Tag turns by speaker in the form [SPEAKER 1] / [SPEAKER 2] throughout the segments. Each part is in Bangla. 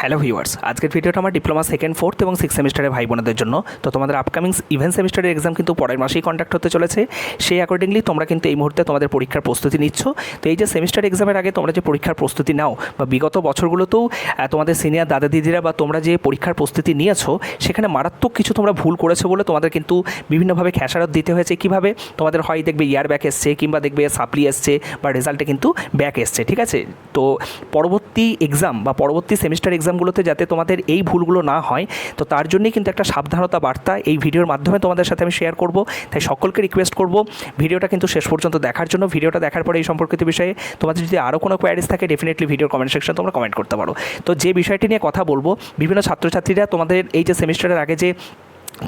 [SPEAKER 1] হ্যালো ভিউয়ার্স, আজকের ভিডিওটা আমার ডিপ্লোমা সেকেন্ড, ফোর্থ এবং সিক্স সেমিস্টারের ভাই বোনদের জন্য। তো তোমাদের আপকামিং ইভেন্ট সেমিস্টারের এক্সাম কিন্তু পরের মাসেই কন্ডাক্ট হতে চলেছে। সেই অ্যাকর্ডিংলি তোমরা কিন্তু এই মুহূর্তে তোমাদের পরীক্ষার প্রস্তুতি নিচ্ছ। তো এই যে সেমিস্টার এক্সামের আগে তোমরা যে পরীক্ষার প্রস্তুতি নাও, বা বিগত বছরগুলোতেও তোমাদের সিনিয়র দাদা দিদিরা বা তোমরা যে পরীক্ষার প্রস্তুতি নিয়েছো, সেখানে মারাত্মক কিছু তোমরা ভুল করেছ বলে তোমাদের কিন্তু বিভিন্নভাবে খেসারত দিতে হয়েছে। কীভাবে? তোমাদের হয় দেখবে ইয়ার ব্যাক এসছে, কিংবা দেখবে সাপ্লি এসছে, বা রেজাল্টে কিন্তু ব্যাক এসছে, ঠিক আছে? তো পরবর্তী এক্সাম বা পরবর্তী সেমিস্টার এক্সামগুলোতে যাতে তোমাদের এই ভুলগুলো না হয়, তো তার জন্যই কিন্তু একটা সাবধানতা বার্তা এই ভিডিওর মাধ্যমে তোমাদের সাথে আমি শেয়ার করব। তাই সকলকে রিকোয়েস্ট করব, ভিডিওটা কিন্তু শেষ পর্যন্ত দেখার জন্য। ভিডিওটা দেখার পরে এই সম্পর্কিত বিষয়ে তোমাদের যদি আরও কোনো কোয়ারিজ থাকে ডেফিনেটলি ভিডিওর কমেন্ট সেকশন তোমরা কমেন্ট করতে পারো। তো যে বিষয়টি নিয়ে কথা বলব, বিভিন্ন ছাত্রছাত্রীরা তোমাদের এই যে সেমিস্টারের আগে যে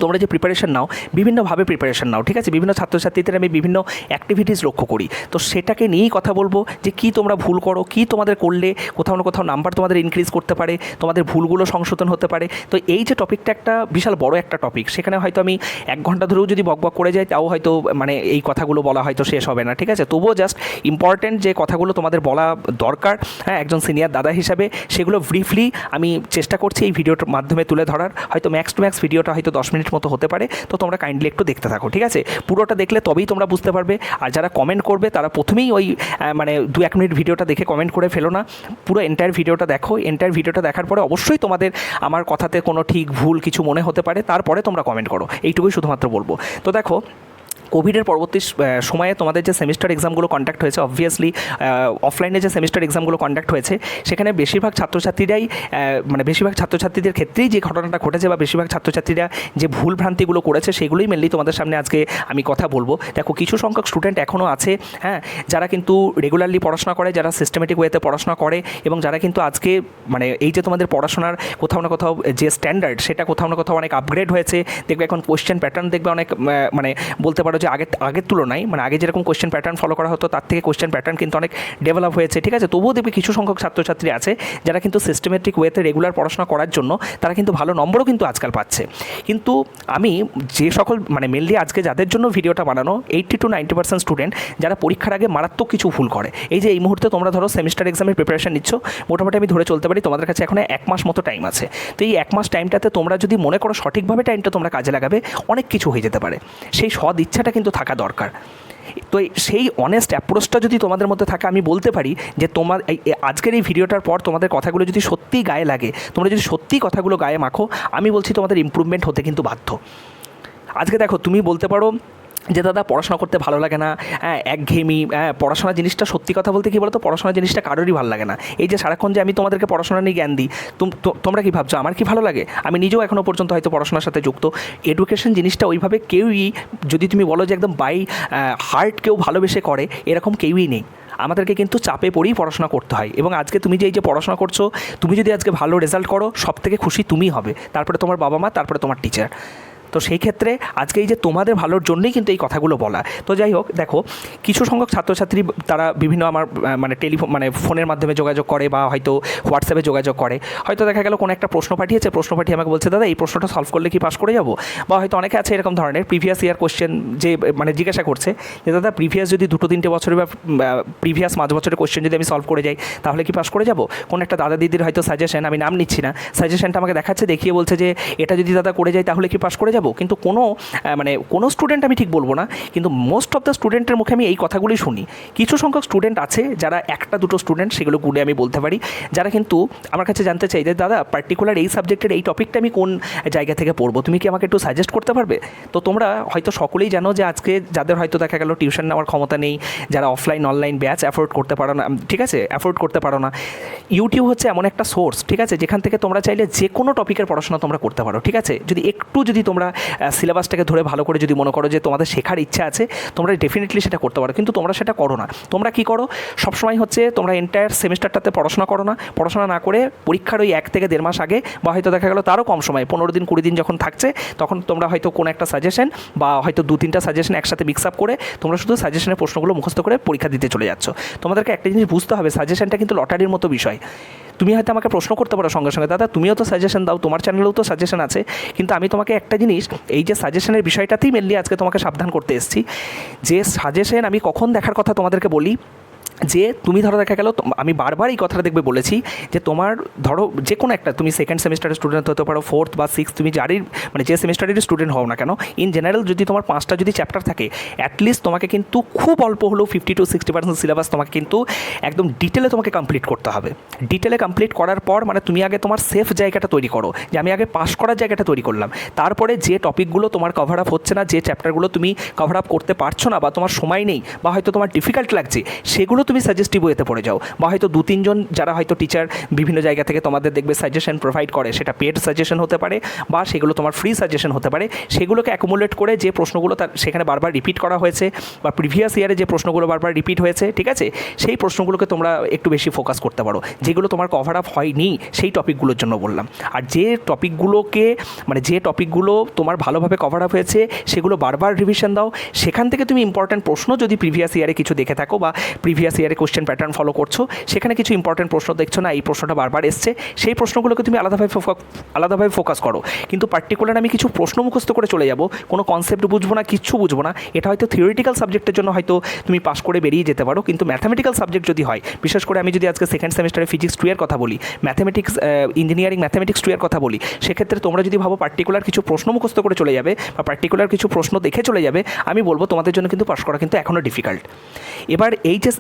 [SPEAKER 1] তোমরা যে প্রিপারেশান নাও, বিভিন্নভাবে প্রিপারেশন নাও, ঠিক আছে? বিভিন্ন ছাত্রছাত্রীদের আমি বিভিন্ন অ্যাক্টিভিটিস লক্ষ্য করি। তো সেটাকে নিয়েই কথা বলব যে কি তোমরা ভুল করো, কি তোমাদের করলে, কোথাও না কোথাও নাম্বার তোমাদের ইনক্রিজ করতে পারে, তোমাদের ভুলগুলো সংশোধন হতে পারে। তো এই যে টপিকটা একটা বিশাল বড় একটা টপিক সেখানে হয়তো আমি এক ঘণ্টা ধরেও যদি বকবক করে যাই, তাও হয়তো মানে এই কথাগুলো বলা হয়তো শেষ হবে না, ঠিক আছে? তবুও জাস্ট ইম্পর্ট্যান্ট যে কথাগুলো তোমাদের বলা দরকার হ্যাঁ? একজন সিনিয়র দাদা হিসাবে, সেগুলো ব্রিফলি আমি চেষ্টা করছি এই ভিডিওটার মাধ্যমে তুলে ধরার। হয়তো ম্যাক্স টু ম্যাক্স ভিডিওটা হয়তো দশ মিনিট মতো হতে পারে, তো তোমরা কাইন্ডলি একটু দেখতে থাকো, ঠিক আছে? পুরোটা দেখলে তবেই তোমরা বুঝতে পারবে, আর যারা কমেন্ট করবে, তারা প্রথমেই ওই মানে দু এক মিনিট ভিডিওটা দেখে কমেন্ট করে ফেলো না। পুরো এন্টায়ার ভিডিওটা দেখো এন্টায়ার ভিডিওটা দেখার পরে অবশ্যই তোমাদের আমার কথাতে কোনো ঠিক ভুল কিছু মনে হতে পারে, তারপরে তোমরা কমেন্ট করো, এইটুকুই শুধুমাত্র বলব। তো দেখো কোভিডের পরবর্তী সময়ে তোমাদের যে সেমিস্টার এক্সামগুলো কন্ডাক্ট হয়েছে অবভিয়াসলি অফলাইনে যে সেমিস্টার এক্সামগুলো কন্ডাক্ট হয়েছে, সেখানে বেশিরভাগ ছাত্রছাত্রীরাই মানে বেশিরভাগ ছাত্রছাত্রীদের ক্ষেত্রেই যে ঘটনাটা ঘটেছে বা বেশিরভাগ ছাত্রছাত্রীরা যে ভুল ভ্রান্তিগুলো করেছে, সেগুলোই মেনলি তোমাদের সামনে আজকে আমি কথা বলব। দেখো, কিছু সংখ্যক স্টুডেন্ট এখনও আছে হ্যাঁ যারা কিন্তু রেগুলারলি পড়াশোনা করে, যারা সিস্টেমেটিক ওয়েতে পড়াশোনা করে এবং যারা কিন্তু আজকে মানে এই যে তোমাদের পড়াশোনার কোথাও না কোথাও যে স্ট্যান্ডার্ড সেটা কোথাও না কোথাও অনেক আপগ্রেড হয়েছে। দেখবে এখন কোয়েশ্চেন প্যাটার্ন দেখবে অনেক মানে বলতে পারো যে আগের আগের তুলনায় মানে আগে যেরকম কোয়েশ্চেন প্যাটার্ন ফলো করা হতো, তার থেকে কোয়েশ্চেন প্যাটার্ন কিন্তু অনেক ডেভেলপ হয়েছে, ঠিক আছে? তবুও দেখবে কিছু সংখ্যক ছাত্রছাত্রী আছে, যারা কিন্তু সিস্টেমেটিক ওয়েতে রেগুলার পড়াশোনা করার জন্য তারা কিন্তু ভালো নম্বরও কিন্তু আজকাল পাচ্ছে। কিন্তু আমি যে সকল মানে মেনলি আজকে যাদের জন্য ভিডিওটা বানানো eighty two ninety percent student যারা পরীক্ষার আগে মারাত্মক কিছু ভুল করে। এই যে এই মুহূর্তে তোমরা ধরো সেমিস্টার এক্সামের প্রিপারেশন নিচ্ছ, মোটামুটি আমি ধরে চলতে পারি তোমাদের কাছে এখন এক মাস মতো টাইম আছে। তো এই এক মাস টাইমটাতে তোমরা যদি মনে করো সঠিকভাবে টাইমটা তোমরা কাজে লাগাবে, অনেক কিছু হয়ে যেতে পারে। সেই সদ ইচ্ছাটা কিন্তু থাকা দরকার। তো সেই অনেস্ট অ্যাপ্রোচটা যদি তোমাদের মধ্যে থাকে, আমি বলতে পারি যে তোমার আজকের এই ভিডিওটার পর তোমাদের কথাগুলো যদি সত্যিই গায়ে লাগে, তোমরা যদি সত্যিই কথাগুলো গায়ে মাখো, আমি বলছি তোমাদের ইম্প্রুভমেন্ট হতে কিন্তু বাধ্য। আজকে দেখো, তুমি বলতে পারো যে দাদা পড়াশোনা করতে ভালো লাগে না হ্যাঁ একঘেয়েমি হ্যাঁ পড়াশোনা জিনিসটা সত্যি কথা বলতে কী বলতো পড়াশোনা জিনিসটা কারোরই ভালো লাগে না। এই যে সারাক্ষণ যে আমি তোমাদেরকে পড়াশোনা নিয়ে জ্ঞান দিই, তুম- তোমরা কি ভাবছ, আমার কি ভালো লাগে? আমি নিজেও এখনও পর্যন্ত হয়তো পড়াশোনার সাথে যুক্ত। এডুকেশন জিনিসটা ওইভাবে কেউই, যদি তুমি বলো যে একদম বাই হার্ট কেউ ভালোবেসে করে, এরকম কেউই নেই। আমাদেরকে কিন্তু চাপে পড়েই পড়াশোনা করতে হয়। এবং আজকে তুমি যে এই যে পড়াশোনা করছ, তুমি যদি আজকে ভালো রেজাল্ট করো সব থেকে খুশি তুমিই হবে। তারপরে তোমার বাবা মা, তারপরে তোমার টিচার তো সেই ক্ষেত্রে আজকে এই যে তোমাদের ভালোর জন্যই কিন্তু এই কথাগুলো বলা। তো যাই হোক, দেখো, কিছু সংখ্যক ছাত্রছাত্রী তারা বিভিন্ন আমার মানে টেলিফোন মানে ফোনের মাধ্যমে যোগাযোগ করে বা হয়তো হোয়াটসঅ্যাপে যোগাযোগ করে। হয়তো দেখা গেল কোনো একটা প্রশ্ন পাঠিয়েছে, প্রশ্ন পাঠিয়ে আমাকে বলছে, দাদা, এই প্রশ্নটা সলভ করলে কি পাস করে যাব? বা হয়তো অনেকে আছে এরকম ধরনের প্রিভিয়াস ইয়ার কোশ্চেন যে মানে জিজ্ঞাসা করছে যে, দাদা প্রিভিয়াস যদি দুটো তিনটে বছরের বা প্রিভিয়াস মাঝ বছরের কোশ্চেন যদি আমি সলভ করে যাই, তাহলে কি পাস করে যাব? কোনো একটা দাদা দিদির হয়তো সাজেশন আমি নাম নিচ্ছি না। সাজেশনটা আমাকে দেখাচ্ছে, দেখিয়ে বলছে যে, এটা যদি দাদা করে যাই তাহলে কি পাস করে যাব? কিন্তু কোনো মানে কোনো স্টুডেন্ট আমি ঠিক বলব না, কিন্তু মোস্ট অফ দ্য স্টুডেন্টের মুখে আমি এই কথাগুলোই শুনি। কিছু সংখ্যক স্টুডেন্ট আছে যারা একটা দুটো স্টুডেন্ট সেগুলো গুলে আমি বলতে পারি, যারা কিন্তু আমার কাছে জানতে চাই যে, দাদা পার্টিকুলার এই সাবজেক্টের এই টপিকটা আমি কোন জায়গা থেকে পড়ব? তুমি কি আমাকে একটু সাজেস্ট করতে পারবে? তো তোমরা হয়তো সকলেই জানো যে, আজকে যাদের হয়তো দেখা গেল টিউশন নেওয়ার ক্ষমতা নেই, যারা অফলাইন অনলাইন ব্যাচ অ্যাফোর্ড করতে পারো না, ঠিক আছে অ্যাফোর্ড করতে পারো না ইউটিউব হচ্ছে এমন একটা সোর্স ঠিক আছে, যেখান থেকে তোমরা চাইলে যে কোনো টপিকের পড়াশোনা তোমরা করতে পারো, ঠিক আছে? যদি একটু যদি তোমরা সিলেবাসটাকে ধরে ভালো করে যদি মনে করো যে তোমাদের শেখার ইচ্ছা আছে, তোমরা ডেফিনেটলি সেটা করতে পারো। কিন্তু তোমরা সেটা করো না। তোমরা কি করো? সবসময় হচ্ছে তোমরা এন্টায়ার সেমিস্টারটাতে পড়াশোনা করো না। পড়াশোনা না করে পরীক্ষার ওই এক থেকে দেড় মাস আগে বা হয়তো দেখা গেলো তারও কম সময়, পনেরো দিন, কুড়ি দিন যখন থাকছে, তখন তোমরা হয়তো কোনো একটা সাজেশন বা হয়তো দু তিনটা সাজেশন একসাথে মিক্স আপ করে তোমরা শুধু সাজেশনের প্রশ্নগুলো মুখস্থ করে পরীক্ষা দিতে চলে যাচ্ছ। তোমাদেরকে একটা জিনিস বুঝতে হবে সাজেশনটা কিন্তু লটারির মতো বিষয়। তুমি হয়তো আমাকে প্রশ্ন করতে পারো সঙ্গে সঙ্গে, দাদা, তুমিও তো সাজেশন দাও, তোমার চ্যানেলেও তো সাজেশন আছে। কিন্তু আমি তোমাকে একটা জিনিস এই যে সাজেশনের বিষয়টাতেই মেনলি আজকে তোমাকে সাবধান করতে এসেছি। যে সাজেশন আমি কখন দেখার কথা তোমাদেরকে বলি যে তুমি ধরো দেখা গেল আমি বারবার এই কথাটা দেখবে বলেছি যে তোমার ধরো যে কোনো একটা, তুমি সেকেন্ড সেমিস্টারের স্টুডেন্ট হতে পারো ফোর্থ বা সিক্স তুমি যারই মানে যে সেমিস্টারের স্টুডেন্ট হও না কেন ইন জেনারেল যদি তোমার পাঁচটা যদি চ্যাপ্টার থাকে অ্যাটলিস্ট তোমাকে কিন্তু খুব অল্প হলেও fifty two sixty percent syllabus তোমাকে কিন্তু একদম ডিটেলে তোমাকে কমপ্লিট করতে হবে। ডিটেলে কমপ্লিট করার পর মানে তুমি আগে তোমার সেফ জায়গাটা তৈরি করো, যে আমি আগে পাস করার জায়গাটা তৈরি করলাম। তারপরে যে টপিকগুলো তোমার কভার আপ হচ্ছে না, যে চ্যাপ্টারগুলো তুমি কভার আপ করতে পারছ না বা তোমার সময় নেই বা হয়তো তোমার ডিফিকাল্ট লাগছে, সেগুলো তুমি সাজেস্টিভ ওয়েতে পড়ে যাও। বা হয়তো দু, তিনজন যারা হয়তো টিচার বিভিন্ন জায়গা থেকে তোমাদের দেখবে সাজেশন প্রোভাইড করে, সেটা পেড সাজেশন হতে পারে বা সেগুলো তোমার ফ্রি সাজেশন হতে পারে। সেগুলোকে অ্যাকুমুলেট করে যে প্রশ্নগুলো তার সেখানে বারবার রিপিট করা হয়েছে বা প্রিভিয়াস ইয়ারে যে প্রশ্নগুলো বারবার রিপিট হয়েছে, ঠিক আছে? সেই প্রশ্নগুলোকে তোমরা একটু বেশি ফোকাস করতে পারো। যেগুলো তোমার কভার আপ হয়নি, সেই টপিকগুলোর জন্য বললাম। আর যে টপিকগুলোকে মানে যে টপিকগুলো তোমার ভালোভাবে কভার আপ হয়েছে, সেগুলো বারবার রিভিশন দাও। সেখান থেকে তুমি ইম্পর্ট্যান্ট প্রশ্ন যদি প্রিভিয়াস ইয়ারে কিছু দেখে থাকো বা প্রিভিয়াস ইয়ারে কোশ্চেন প্যাটার্ন ফলো করছ, সেখানে কিছু ইম্পর্ট্যান্ট প্রশ্ন দেখছ না, এই প্রশ্নটা বারবার এসছে। সেই প্রশ্নগুলোকে তুমি আলাদাভাবে আলাদাভাবে ফোকাস করো। কিন্তু পার্টিকুলার আমি কিছু প্রশ্ন মুখস্থ করে চলে যাব, কোনো কনসেপ্ট বুঝব না, কিচ্ছু বুঝব না, এটা হয়তো থিওরিটিক্যাল সাবজেক্টের জন্য হয়তো তুমি পাস করে বেরিয়ে যেতে পারো, কিন্তু ম্যাথামেটিক্যাল সাবজেক্ট যদি হয়, বিশেষ করে আমি যদি আজকে সেকেন্ড সেমিস্টারে ফিজিক্স টু এর কথা বলি ম্যাথামেটিক্স ইঞ্জিনিয়ারিং ম্যাথামেটিক্স টু এর কথা বলি, সেক্ষেত্রে তোমরা যদি ভাবো পার্টিকুলার কিছু প্রশ্ন মুখস্থ করে চলে যাবে বা পার্টিকুলার কিছু প্রশ্ন দেখে চলে যাবে, আমি বলব তোমাদের জন্য কিন্তু পাস করা কিন্তু এখনও ডিফিকাল্ট এবার এই যে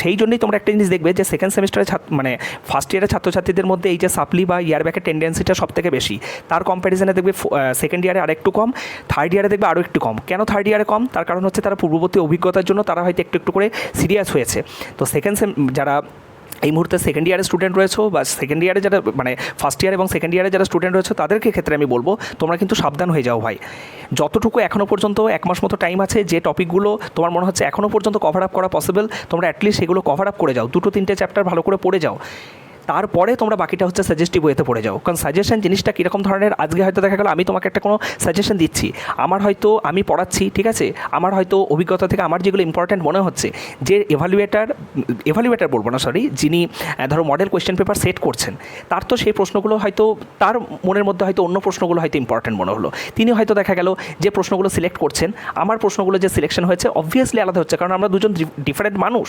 [SPEAKER 1] সেই জন্যই তোমরা একটা জিনিস দেখবে যে সেকেন্ড সেমিস্টারে মানে ফার্স্ট ইয়ারের ছাত্রছাত্রীদের মধ্যে এই যে সাপ্লি বা ইয়ার ব্যাকের টেন্ডেন্সিটা সব থেকে বেশি। তার কম্প্যারিজনে দেখবে সেকেন্ড ইয়ারে আর একটু কম থার্ড ইয়ারে দেখবে আরও একটু কম। কেন থার্ড ইয়ারে কম? তার কারণ হচ্ছে তারা পূর্ববর্তী অভিজ্ঞতার জন্য তারা হয়তো একটু একটু করে সিরিয়াস হয়েছে। তো সেকেন্ড সেম যারা এই মুহূর্তে সেকেন্ড ইয়ারের স্টুডেন্ট রয়েছে বা সেকেন্ড ইয়ারে যারা মানে ফার্স্ট ইয়ার এবং সেকেন্ড ইয়ারে যারা স্টুডেন্ট রয়েছে, তাদেরকে ক্ষেত্রে আমি বলব, তোমরা কিন্তু সাবধান হয়ে যাও ভাই। যতটুকু এখনও পর্যন্ত, এক মাস মতো টাইম আছে, যে টপিকগুলো তোমার মনে হচ্ছে এখনও পর্যন্ত কভার আপ করা পসিবল তোমরা অ্যাটলিস্ট সেগুলো কভার আপ করে যাও। দুটো, তিনটে চ্যাপ্টার ভালো করে পড়ে যাও। তারপরে তোমরা বাকিটা হচ্ছে সাজেস্টিভ ওয়েতে পড়ে যাও। কারণ সাজেশন জিনিসটা কীরকম ধরনের, আজকে হয়তো দেখা গেল আমি তোমাকে একটা কোনো সাজেশন দিচ্ছি। আমার হয়তো আমি পড়াচ্ছি, ঠিক আছে? আমার হয়তো অভিজ্ঞতা থেকে আমার যেগুলো ইম্পর্ট্যান্ট মনে হচ্ছে, যে এভালুয়েটার এভালুয়েটার বলব না সরি যিনি ধরো মডেল কোয়েশ্চেন পেপার সেট করছেন, তার তো সেই প্রশ্নগুলো হয়তো, তার মনের মধ্যে হয়তো অন্য প্রশ্নগুলো হয়তো ইম্পর্ট্যান্ট মনে হলো। তিনি হয়তো দেখা গেল যে প্রশ্নগুলো সিলেক্ট করছেন, আমার প্রশ্নগুলো যে সিলেকশন হয়েছে অবভিয়াসলি আলাদা হচ্ছে, কারণ আমরা দুজন ডিফারেন্ট মানুষ।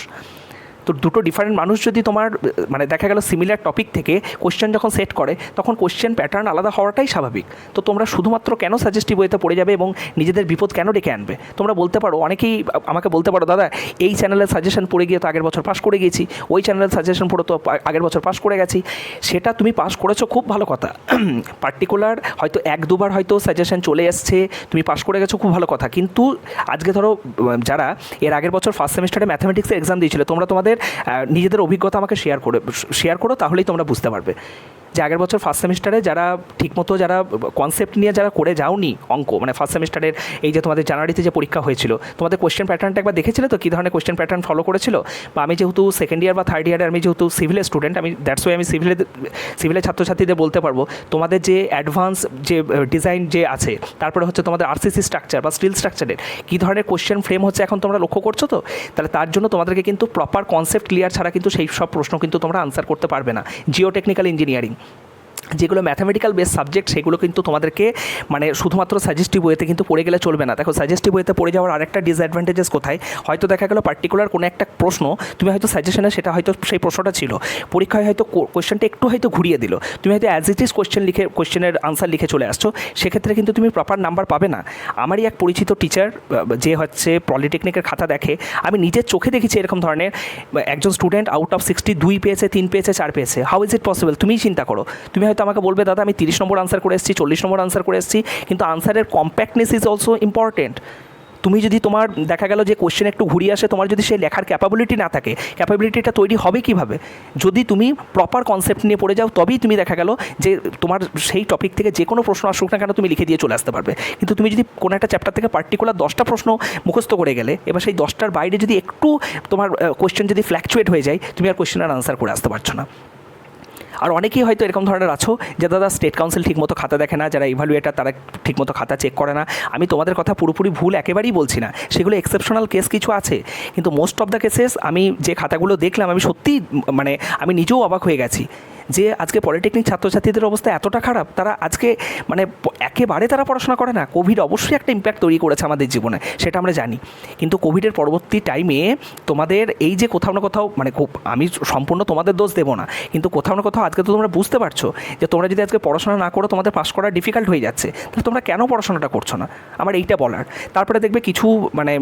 [SPEAKER 1] তো দুটো ডিফারেন্ট মানুষ যদি তোমার মানে দেখা গেল সিমিলার টপিক থেকে কোশ্চেন যখন সেট করে, তখন কোশ্চেন প্যাটার্ন আলাদা হওয়াটাই স্বাভাবিক। তো তোমরা শুধুমাত্র কেন সাজেস্টিভ ওয়েতে পড়ে যাবে এবং নিজেদের বিপদ কেন ডেকে আনবে? তোমরা বলতে পারো, অনেকেই আমাকে বলতে পারো, দাদা, এই চ্যানেলের সাজেশন পড়ে গিয়ে তো আগের বছর পাস করে গেছি ওই চ্যানেলের সাজেশন পড়ে তো আগের বছর পাস করে গেছি। সেটা তুমি পাস করেছ খুব ভালো কথা। পার্টিকুলার হয়তো এক দুবার হয়তো সাজেশন চলে এসছে, তুমি পাস করে গেছো খুব ভালো কথা। কিন্তু আজকে ধরো যারা এর আগের বছর ফার্স্ট সেমিস্টারে ম্যাথামেটিক্সের এক্সাম দিয়েছিল, তোমরা তোমাদের আহ, নিজেদের অভিজ্ঞতা আমাকে শেয়ার করে শেয়ার করো তাহলেই তোমরা বুঝতে পারবে। যে আগের বছর ফার্স্ট সেমিস্টারে যারা ঠিকমতো যারা কনসেপ্ট নিয়ে যারা করে যাওনি অঙ্ক মানে ফার্স্ট সেমিস্টারের এই যে তোমাদের জানুয়ারিতে যে পরীক্ষা হয়েছিল, তোমাদের কোয়েশ্চেন প্যাটার্নটা একবার দেখেছিলে তো? কী ধরনের কোয়েশ্চেন প্যাটার্ন ফলো করেছিল? বা আমি যেহেতু সেকেন্ড ইয়ার বা থার্ড ইয়ারে আমি যেহেতু সিভিলের স্টুডেন্ট আমি দ্যাটস ওয়াই আমি সিভিলে সিভিলের ছাত্রছাত্রীদের বলতে পারব। তোমাদের যে অ্যাডভান্স যে ডিজাইন যে আছে, তারপরে হচ্ছে তোমাদের আরসিসি স্ট্রাকচার বা স্টিল স্ট্রাকচারের কী ধরনের কোয়েশ্চেন ফ্রেম হচ্ছে এখন তোমরা লক্ষ্য করছ তো? তাহলে তার জন্য তোমাদেরকে কিন্তু প্রপার কনসেপ্ট ক্লিয়ার ছাড়া কিন্তু সেই সব প্রশ্ন কিন্তু তোমরা আনসার করতে পারবে না। জিও টেকনিক্যাল ইঞ্জিনিয়ারিং যেগুলো ম্যাথামেটিক্যাল বেস সাবজেক্ট সেগুলো কিন্তু তোমাদেরকে মানে শুধুমাত্র সাজেস্টিভ ওয়েতে কিন্তু পড়ে গেলে চলবে না। দেখো সাজেস্টিভ ওয়েতে পড়ে যাওয়ার আরেকটা ডিসঅ্যাডভান্টেজেস কোথায়? হয়তো দেখা গেলো পার্টিকুলার কোনো একটা প্রশ্ন, তুমি হয়তো সাজেশনে সেটা হয়তো সেই প্রশ্নটা ছিল। পরীক্ষায় হয়তো কোয়েশ্চেনটা একটু হয়তো ঘুরিয়ে দিল। তুমি হয়তো অ্যাজ ইট ইজ কোয়েশ্চেন লিখে কোয়েশ্চেনের আনসার লিখে চলে আসছো। সেক্ষেত্রে কিন্তু তুমি প্রপার নাম্বার পাবে না। আমারই এক পরিচিত টিচার যে হচ্ছে পলিটেকনিকের খাতা দেখে, আমি নিজের চোখে দেখেছি এরকম ধরনের, একজন স্টুডেন্ট আউট অফ সিক্সটি দুই পেয়েছে, তিন পেয়েছে, চার পেয়েছে। হাউ ইজ ইট পসিবল তুমিই চিন্তা করো। তুমি হয়তো আমাকে বলবে, দাদা, আমি তিরিশ নম্বর আনসার করে এসেছি, চল্লিশ নম্বর আনসার করে এসেছি, কিন্তু আনসারের কম্প্যাক্টনেস ইজ অলসো ইম্পর্টেন্ট তুমি যদি তোমার, দেখা গেল যে কোশ্চেন একটু ঘুরিয়ে আসে, তোমার যদি সেই লেখার ক্যাপাবিলিটি না থাকে ক্যাপাবিলিটিটা তৈরি হবে কীভাবে? যদি তুমি প্রপার কনসেপ্ট নিয়ে পড়ে যাও, তবেই তুমি দেখা গেল যে তোমার সেই টপিক থেকে যে কোনো প্রশ্ন আসুক না কেন, তুমি লিখে দিয়ে চলে আসতে পারবে। কিন্তু তুমি যদি কোনো একটা চ্যাপ্টার থেকে পার্টিকুলার দশটা প্রশ্ন মুখস্থ করে গেলে, এবার সেই দশটার বাইরে যদি একটু তোমার কোশ্চেন যদি ফ্ল্যাকচুয়েট হয়ে যায়, তুমি আর কোশ্চেনের আনসার করে আসতে পারছ না। আর অনেকেই হয়তো এরকম ধরনের আছো যে, দাদা স্টেট কাউন্সিল ঠিকমতো খাতা দেখে না, যারা ইভ্যালুয়েটার তারা ঠিকমতো খাতা চেক করে না। আমি তোমাদের কথা পুরোপুরি ভুল একেবারেই বলছি না। সেগুলো এক্সেপশনাল কেস কিছু আছে, কিন্তু মোস্ট অফ দ্য কেসেস আমি যে খাতাগুলো দেখলাম, আমি সত্যিই মানে আমি নিজেও অবাক হয়ে গেছি। যে আজকে পলিটেকনিক ছাত্রছাত্রীদের অবস্থা এতটা খারাপ, তারা আজকে মানে একেবারে তারা পড়াশোনা করে না। কোভিড অবশ্যই একটা ইম্প্যাক্ট তৈরি করেছে আমাদের জীবনে, সেটা আমরা জানি। কিন্তু কোভিডের পরবর্তী টাইমে তোমাদের এই যে কোথাও না কোথাও মানে খুব, আমি সম্পূর্ণ তোমাদের দোষ দেবো না, কিন্তু কোথাও না কোথাও আজকে তো তোমরা বুঝতে পারছ যে তোমরা যদি আজকে পড়াশোনা না করো, তোমাদের পাশ করা ডিফিকাল্ট হয়ে যাচ্ছে। তাহলে তোমরা কেন পড়াশোনাটা করছ না? আমার এইটা বলার। তারপরে দেখবে কিছু মানে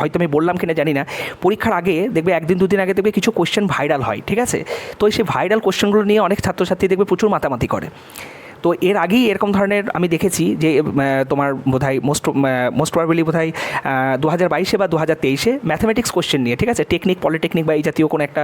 [SPEAKER 1] হয়তো আমি বললাম কিনা জানি না, পরীক্ষার আগে দেখবে একদিন দুদিন আগে দেখবে কিছু কোয়েশ্চেন ভাইরাল হয়, ঠিক আছে? তো সেই ভাইরাল কোশ্চেনগুলো নিয়ে অনেক ছাত্রছাত্রী দেখবে প্রচুর মাতামাতি করে। তো এর আগেই এরকম ধরনের আমি দেখেছি যে তোমার বোধহয় মোস্ট মোস্ট প্রবাবলি বোধহয় দু হাজার বাইশে বা দু হাজার তেইশে ম্যাথামেটিক্স কোশ্চেন নিয়ে, ঠিক আছে? টেকনিক পলিটেকনিক বা এই জাতীয় কোনো একটা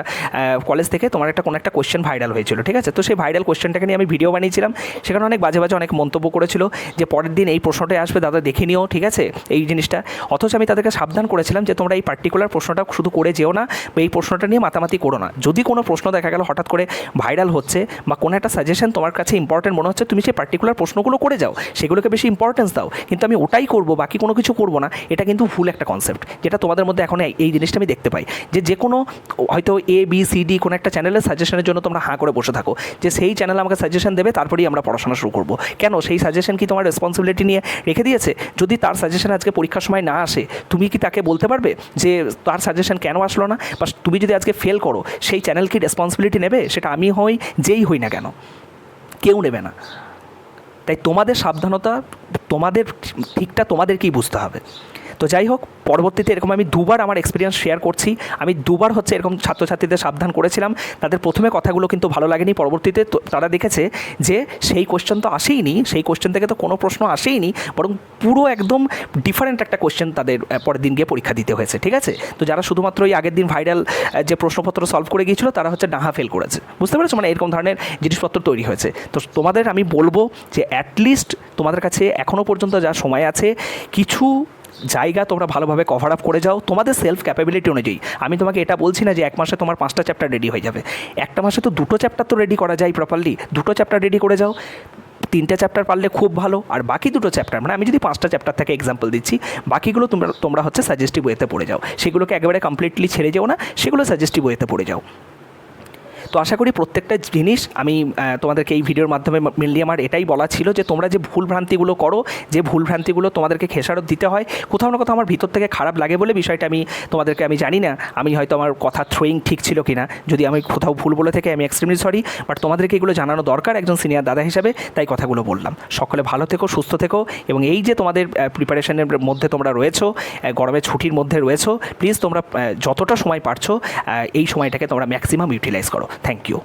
[SPEAKER 1] কলেজ থেকে তোমার একটা কোনো একটা কোশ্চেন ভাইরাল হয়েছিল, ঠিক আছে? তো সেই ভাইরাল কোশ্চেনটাকে নিয়ে আমি ভিডিও বানিয়েছিলাম। সেখানে অনেক বাজে বাজে অনেক মন্তব্য করেছিল যে, পরের দিন এই প্রশ্নটাই আসবে, দাদা দেখে নিও, ঠিক আছে? এই জিনিসটা। অথচ আমি তাদেরকে সাবধান করেছিলাম যে, তোমরা এই পার্টিকুলার প্রশ্নটা শুধু করে যেও না বা এই প্রশ্নটা নিয়ে মাতামাতি করো না। যদি কোনো প্রশ্ন দেখা গেল হঠাৎ করে ভাইরাল হচ্ছে বা কোনো একটা সাজেশন তোমার কাছে ইম্পর্টেন্ট মনে হচ্ছে তুমি সেই পার্টিকুলার প্রশ্নগুলো করে যাও, সেগুলোকে বেশি ইম্পর্টেন্স দাও। কিন্তু আমি ওটাই করব, বাকি কোনো কিছু করব না। এটা কিন্তু ভুল একটা কনসেপ্ট যেটা তোমাদের মধ্যে এখন এই- জিনিসটা আমি দেখতে পাই। যে যে কোনো হয়তো এ বি সি ডি কোনো একটা চ্যানেলের সাজেশনের জন্য তোমরা হাঁ করে বসে থাকো। যে সেই চ্যানেল আমাকে সাজেশন দেবে, তারপরেই আমরা পড়াশোনা শুরু করব। কেন? সেই সাজেশন কি তোমার রেসপন্সিবিলিটি নিয়ে রেখে দিয়েছে? যদি তার সাজেশন আজকে পরীক্ষার সময় না আসে, তুমি কি তাকে বলতে পারবে যে তার সাজেশন কেন আসলো না? বা তুমি যদি আজকে ফেল করো, সেই চ্যানেল কি রেসপন্সিবিলিটি নেবে? সেটা আমি হই, যেই হই না কেন। কেউ নেবে না। তাই তোমাদের সাবধানতা তোমাদের ঠিকটা তোমাদেরকেই বুঝতে হবে। তো যাই হোক, পরবর্তীতে এরকম আমি দুবার আমার এক্সপিরিয়েন্স শেয়ার করছি। আমি দুবার হচ্ছে এরকম ছাত্রছাত্রীদের সাবধান করেছিলাম। তাদের প্রথমে কথাগুলো কিন্তু ভালো লাগেনি, পরবর্তীতে তারা দেখেছে যে সেই কোশ্চেন তো আসেইনি, সেই কোশ্চেন থেকে তো কোনো প্রশ্ন আসেইনি, বরং পুরো একদম ডিফারেন্ট একটা কোশ্চেন তাদের পরের দিন গিয়ে পরীক্ষা দিতে হয়েছে, ঠিক আছে? তো যারা শুধুমাত্র ওই আগের দিন ভাইরাল যে প্রশ্নপত্র সলভ করে গিয়েছিল, তারা হচ্ছে ডাহা ফেল করেছে। বুঝতে পেরেছ? মানে এরকম ধরনের জিনিসপত্র তৈরি হয়েছে। তো তোমাদের আমি বলব যে অ্যাটলিস্ট তোমাদের কাছে এখনও পর্যন্ত যা সময় আছে, কিছু জায়গা তোমরা ভালোভাবে কভার আপ করে যাও। তোমাদের সেলফ ক্যাপাবিলিটি অনুযায়ী। আমি তোমাকে এটা বলছি না যে এক মাসে তোমার পাঁচটা চ্যাপ্টার রেডি হয়ে যাবে। একটা মাসে তো দুটো চ্যাপ্টার তো রেডি করা যায় প্রপারলি দুটো চ্যাপ্টার রেডি করে যাও। তিনটে চ্যাপ্টার পারলে খুব ভালো। আর বাকি দুটো চ্যাপ্টার মানে আমি যদি পাঁচটা চ্যাপ্টার থেকে এক্সাম্পল দিচ্ছি, বাকিগুলো তোমরা তোমরা হচ্ছে সাজেস্টিভ ওয়েতে পড়ে যাও। সেগুলোকে একেবারে কমপ্লিটলি ছেড়ে যাও না, সেগুলো সাজেস্টিভ ওয়েতে পড়ে যাও। তো আশা করি প্রত্যেকটা জিনিস আমি তোমাদেরকে এই ভিডিওর মাধ্যমে মেনলি আমার এটাই বলা ছিল যে তোমরা যে ভুল ভ্রান্তিগুলো করো, যে ভুল ভ্রান্তিগুলো তোমাদেরকে খেসারত দিতে হয়, কোথাও না কোথাও আমার ভিতর থেকে খারাপ লাগে বলে বিষয়টা আমি তোমাদেরকে আমি জানি না। আমি হয়তো আমার কথা থ্রোয়িং ঠিক ছিল কিনা। যদি আমি কোথাও ভুল বলে থেকে আমি এক্সট্রিমলি সরি বাট তোমাদেরকে এগুলো জানানো দরকার একজন সিনিয়র দাদা হিসাবে, তাই কথাগুলো বললাম। সকলে ভালো থেকো, সুস্থ থেকো, এবং এই যে তোমাদের প্রিপারেশনের মধ্যে তোমরা রয়েছো গরমের ছুটির মধ্যে রয়েছো প্লিজ তোমরা যতটা সময় পারছ এই সময়টাকে তোমরা ম্যাক্সিমাম ইউটিলাইজ করো। Thank you